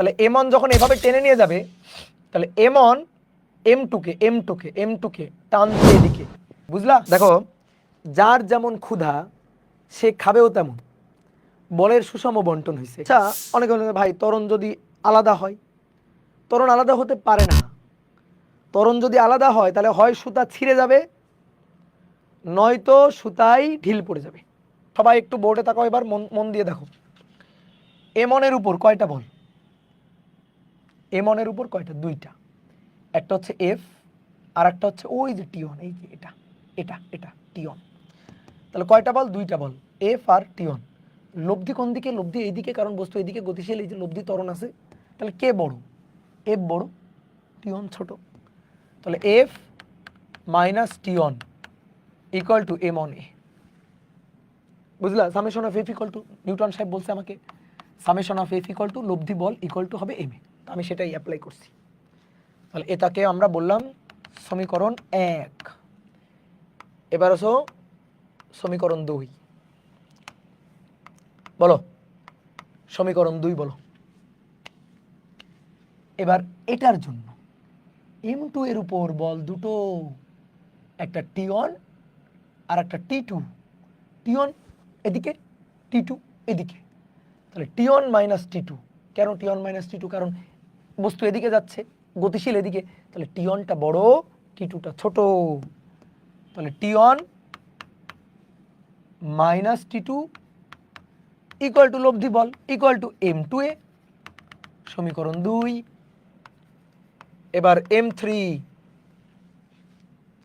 তাহলে M on যখন এভাবে টেনে নিয়ে যাবে, তাহলে এম অন এম টুকে এম টুকে এম টুকে টানছে এদিকে। বুঝলা? দেখো, যার যেমন ক্ষুধা, সে খাবেও তেমন। বলের সুষম বন্টন হয়েছে আচ্ছা অনেকে ভাই, তরণ যদি আলাদা হয়? তরণ আলাদা হতে পারে না। তরণ যদি আলাদা হয়, তাহলে হয় সুতা ছিঁড়ে যাবে, নয়তো সুতাই ঢিল পড়ে যাবে। সবাই একটু বোর্ডে তাকাও এবার, মন মন দিয়ে দেখো। এমনের উপর কয়টা বল? এমনের উপর কয়টা? দুইটা। একটা হচ্ছে এফ আর একটা হচ্ছে ওই যে টিয়ন এই যে এটা এটা এটা টিয়ন তাহলে কয়টা বল? দুইটা বল। এফ আর টিয়ন লব্ধি কোন দিকে? লব্ধি এইদিকে, কারণ বস্তু এইদিকে গতিশীল, এই যে লব্ধি তরণ আছে। তাহলে কে বড়। এফ বড় টিয়ন ছোট। তাহলে F minus টিয়ন equal to M on A বুঝলা? Summation of F equal to Newton সাহেব বলছে আমাকে। Summation of F equal to লব্ধি বল ইকুয়াল টু হবে এম এ আমি সেটাই অ্যাপ্লাই করছি। তাহলে এটাকে আমরা বললাম সমীকরণ এক। এবার আসো সমীকরণ দুই। বলো। সমীকরণ দুই বলো। এবার এটার জন্য এম টু এর উপর বল দুটো, একটা টি ওয়ান আর একটা টি টু টি ওয়ান এদিকে টি টু এদিকে। তাহলে T one minus T two কেন T one minus T two কারণ বস্তু এদিকে যাচ্ছে, গতিশীল এদিকে। তাহলে টি ওয়ানটা বড় টি টুটা ছোট। তাহলে T one minus T two equal to লব্ধি বল equal to M two A সমীকরণ দুই। এবার এম থ্রি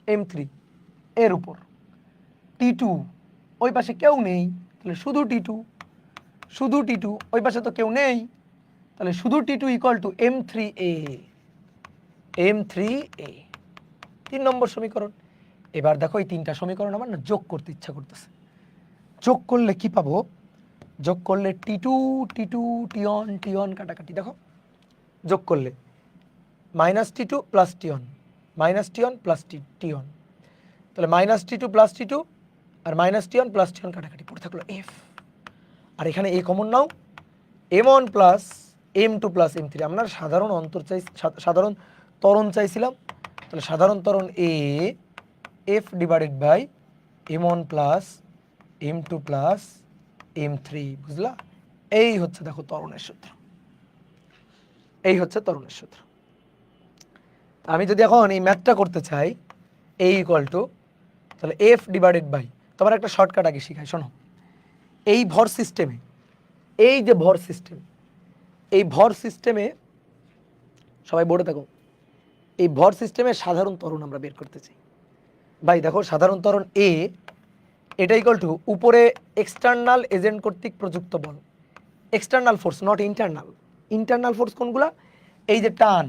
এম থ্রি এর উপর। টি টু ওই পাশে কেউ নেই, তাহলে শুধু টি টু শুধু টি টু ওই পাশে তো কেউ নেই। তাহলে শুধু T two equal to M three A M three A তিন নম্বর সমীকরণ। এবার দেখো এই তিনটা সমীকরণ আমার না যোগ করতে ইচ্ছা করতেছে। যোগ করলে কি পাবো? যোগ করলে টি টু টি টু টিয়ন টিয়ন কাটাকাটি। দেখো, যোগ করলে minus T two plus T টিয়ন minus T টিয়ন plus T T টিয়ন তাহলে minus T two plus T two আর মাইনাস টি টিয়ন প্লাস টি টিয়ন কাটাকাটি। পড়ে থাকল এফ আর এখানে A common now. M one plus M two plus M three আমরা সাধারণ অন্তর চাই সাধারণ ত্বরণ চাইছিলাম। তাহলে সাধারণ ত্বরণ A F divided by M one plus M two plus M three বুঝলা? এই হচ্ছে দেখো ত্বরণের সূত্র। এই হচ্ছে ত্বরণের সূত্র। আমি যদি এখন এই ম্যাথটা করতে চাই এ ইকুয়াল টু তাহলে এফ ডিভাইডেড বাই তোমার একটা শর্টকাট আগে শিখাই, শোনো। এই ভর সিস্টেমে এই যে ভর সিস্টেম এই ভর সিস্টেমে সবাই বোর্ডে থাকো, এই ভর সিস্টেমে সাধারণ ত্বরণ আমরা বের করতে চাই। ভাই, দেখো, সাধারণ ত্বরণ এ এটা ইকুয়াল টু উপরে এক্সটার্নাল এজেন্ট কর্তৃক প্রযুক্ত বল। External force not internal internal force কোনগুলা? এই যে টান,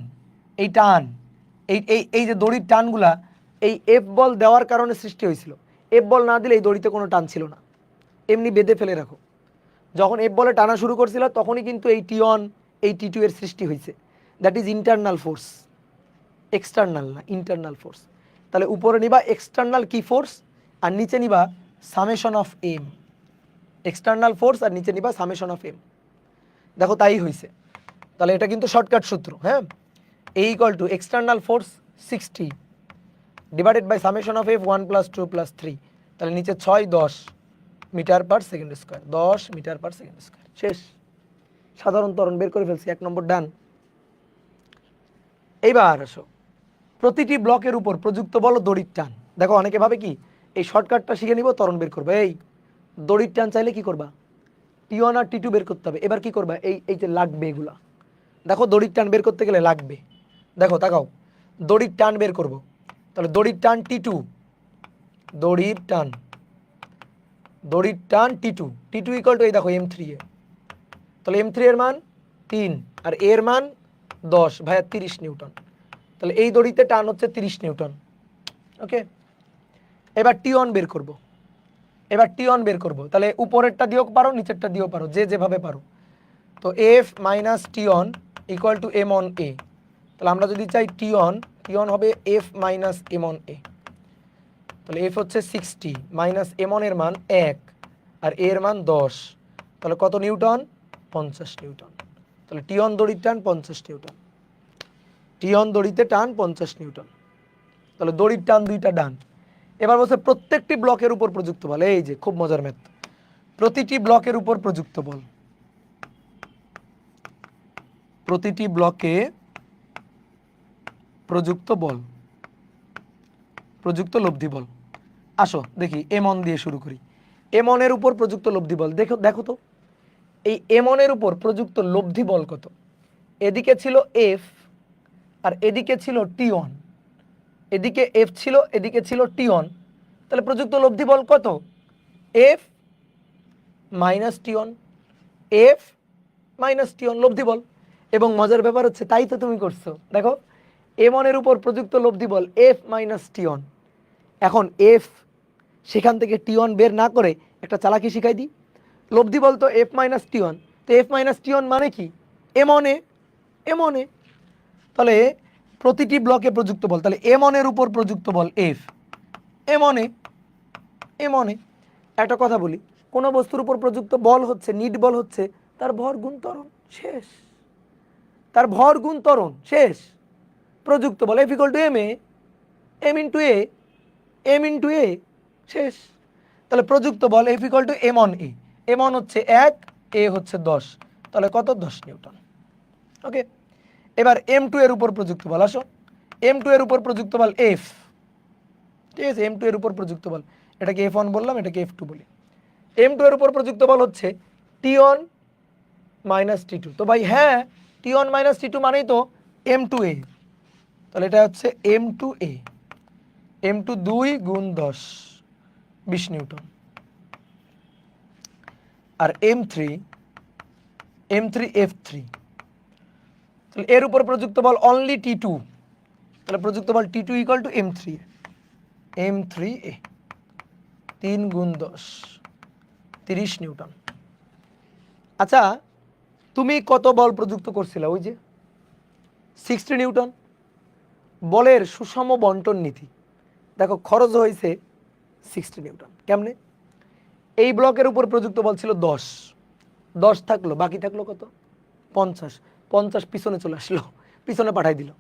এই টান, এই এই এই যে দড়ির টানগুলা, এই এফ বল দেওয়ার কারণে সৃষ্টি হয়েছিল। এফ বল না দিলে এই দড়িতে কোনো টান ছিল না। এমনি বেঁধে ফেলে রাখো। যখন এফ বলে টানা শুরু করছিল, তখনই কিন্তু এই টি ওয়ান এই টি টু এর সৃষ্টি হয়েছে that is internal force external না ইন্টারনাল ফোর্স তাহলে উপরে নিবা এক্সটার্নাল কি ফোর্স আর নিচে নিবা summation of M external force আর নিচে নিবা সামেশন অফ এম দেখো তাই হয়েছে তাহলে এটা কিন্তু শর্টকাট সূত্র হ্যাঁ? A equal to external force sixty divided by summation of F one plus two plus three তাহলে নিচে ছয়, দশ। মিটার পার সেকেন্ড স্কোয়ার, দশ মিটার পার সেকেন্ড স্কোয়ার। শেষ। সাধারণ তরণ বের করে ফেলছি, এক নম্বর ডান। এইবার আসো। প্রতিটি ব্লকের উপর প্রযুক্ত বলো দড়ির টান। দেখো, অনেকে ভাবে কি, এই শর্টকাটটা শিখে নিব, তরণ বের করবে। এই, দড়ির টান চাইলে কি করবা? টি ওয়ান আর টি টু বের করতে হবে। এবার কি করবা? এই এই যে লাগবে এগুলা। দেখো, দড়ির টান বের করতে গেলে লাগবে। দেখো, তাকাও। দড়ির টান বের করব। তাহলে দড়ির টান টি টু দড়ির টান। দড়ির টান T two T two equal to এই দেখো এম থ্রি এ। তাহলে এম থ্রি এর মান তিন, আর এর মান দশ, ভাইয়া তিরিশ নিউটন। তাহলে এই দড়িতে টান হচ্ছে তিরিশ নিউটন। ওকে এবার টি ওয়ান বের করব। এবার টি ওয়ান বের করব। তাহলে উপরেরটা দিয়েও পারো, নিচেরটা দিয়েও পারো, যে যেভাবে পারো। তো F minus T one equal to M on A তাহলে আমরা যদি চাই টি ওয়ান টি ওয়ান হবে F minus M on A তাহলে এফ হচ্ছে সিক্সটি মাইনাস এম এর মান এক, আর এর মান দশ। তাহলে কত নিউটন? পঞ্চাশ নিউটন। তাহলে টিয়ন দড়ির টান পঞ্চাশ নিউটন। টিয়ন দড়িতে টান পঞ্চাশ নিউটন। তাহলে দড়ির টান দুইটা ডান। এবার বলছে প্রত্যেকটি ব্লকের উপর প্রযুক্ত বল। এই যে, খুব মজার ম্যাথ প্রতিটি ব্লকের উপর প্রযুক্ত বল। প্রতিটি ব্লকে প্রযুক্ত বল। প্রযুক্ত লব্ধি বল। আসো, দেখি, এমন দিয়ে শুরু করি। এমনের উপর প্রযুক্ত লব্ধি বল। দেখো দেখো তো, এই এমনের উপর প্রযুক্ত লব্ধি বল কত? এদিকে ছিল এফ আর এদিকে ছিল টি ওয়ান এদিকে এফ ছিল, এদিকে ছিল টি ওয়ান তাহলে প্রযুক্ত লব্ধি বল কত? F minus T one F minus T one লব্ধি বল। এবং মজার ব্যাপার হচ্ছে, তাই তো তুমি করছ। দেখো, এমনের উপর প্রযুক্ত লব্ধি বল এফ মাইনাস টি ওয়ান এখন এফ সেখান থেকে টি ওয়ান বের না করে একটা চালাকি শিখাই দিই। লব্ধি বলতো এফ মাইনাস টি ওয়ান তো এফ মাইনাস টি ওয়ান মানে কি? এমনে এমনে তাহলে প্রতিটি ব্লকে প্রযুক্ত বল। তাহলে এমনের উপর প্রযুক্ত বল এফ এমনে এমনে একটা কথা বলি, কোনো বস্তুর উপর প্রযুক্ত বল হচ্ছে নিট বল হচ্ছে, তার ভর, গুণ, ত্বরণ, শেষ। তার ভর, গুণ, ত্বরণ, শেষ। প্রযুক্ত বল F equal to M A M into A M into A শেষ। তাহলে প্রযুক্ত বল F equal to M on A M on হচ্ছে এক এ হচ্ছে দশ। তাহলে কত? দশ নিউটন। ওকে? এবার এম টু এর উপর প্রযুক্ত বল, আসো। এম টু এর উপর প্রযুক্ত বল এফ ঠিক আছে? এম টু এর উপর প্রযুক্ত বল। এটাকে এফ ওয়ান বললাম, এটাকে এফ টু বলি। এম টু এর উপর প্রযুক্ত বল হচ্ছে T one minus T two তো ভাই হ্যাঁ T one minus T two মানেই তো এম টু এ তাহলে এটা হচ্ছে M two A M two দুই গুণ দশ। বিশ নিউটন। আর M three M three F three তাহলে এর উপর প্রযুক্ত বল অনলি টি টু তাহলে প্রযুক্ত বল T two equal to M three M three A তিন গুণ দশ, তিরিশ নিউটন। আচ্ছা তুমি কত বল প্রযুক্ত করছিলে ওই যে? Sixty Newton. বলের সুষম বন্টন নীতি। দেখো, খরচ হয়েছে সিক্সটি নিউটন। কেমনে? এই ব্লকের উপর প্রযুক্ত বল ছিল দশ। দশ থাকল, বাকি থাকল কত? পঞ্চাশ। পঞ্চাশ পিছনে চলে আসলো, পিছনে পাঠাই দিল।